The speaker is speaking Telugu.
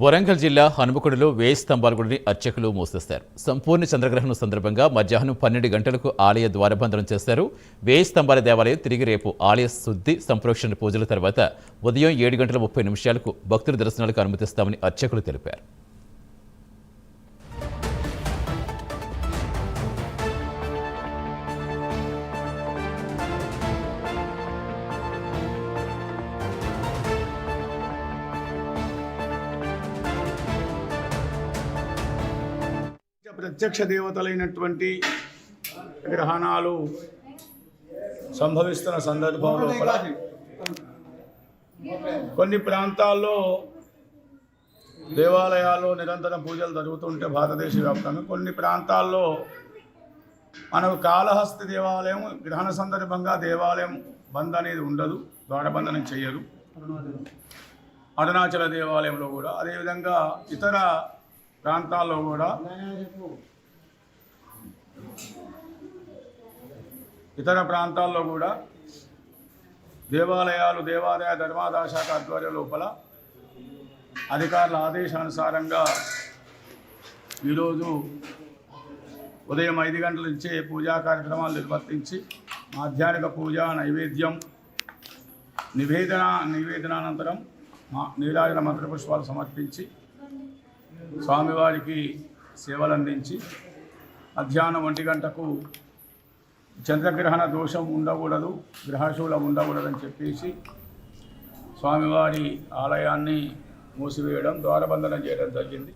వరంగల్ జిల్లా హనుమకొండలో వేయి స్తంభాల గుడిని అర్చకులు మూసేస్తారు. సంపూర్ణ చంద్రగ్రహణం సందర్భంగా మధ్యాహ్నం పన్నెండు గంటలకు ఆలయ ద్వారబంధనం చేస్తారు. వేయి స్తంభాల దేవాలయం తిరిగి రేపు ఆలయ శుద్ధి సంప్రోక్షణ పూజల తర్వాత ఉదయం ఏడు గంటల ముప్పై నిమిషాలకు భక్తుల దర్శనాలకు అనుమతిస్తామని అర్చకులు తెలిపారు. ప్రత్యక్ష దేవతలైనటువంటి గ్రహణాలు సంభవిస్తున్న సందర్భం లోపల కొన్ని ప్రాంతాల్లో దేవాలయాల్లో నిరంతరం పూజలు జరుగుతుంటే భారతదేశ వ్యాప్తంగా కొన్ని ప్రాంతాల్లో మనకు కాళహస్తి దేవాలయం గ్రహణ సందర్భంగా దేవాలయం బంద్ అనేది ఉండదు ద్వారబంధనం చేయరు. అరుణాచల దేవాలయంలో కూడా. అదేవిధంగా ఇతర ప్రాంతాల్లో కూడా ఇతర ప్రాంతాల్లో కూడా దేవాలయాలు దేవాలయ ధర్మాదాయ శాఖ ఆధ్వర్యం లోపల అధికారుల ఆదేశానుసారంగా ఈరోజు ఉదయం ఐదు గంటల నుంచే పూజా కార్యక్రమాలు నిర్వర్తించి మాధ్యాహ్నిక పూజ నైవేద్యం నివేదన నివేదనానంతరం మా నీరాజన మంత్రపుష్పాలు సమర్పించి స్వామివారికి సేవలు అందించి మధ్యాహ్నం ఒంటి గంటకు చంద్రగ్రహణ దోషం ఉండకూడదు గ్రహశూలం ఉండకూడదని చెప్పేసి స్వామివారి ఆలయాన్ని మూసివేయడం ద్వారబంధనం చేయడం జరిగింది.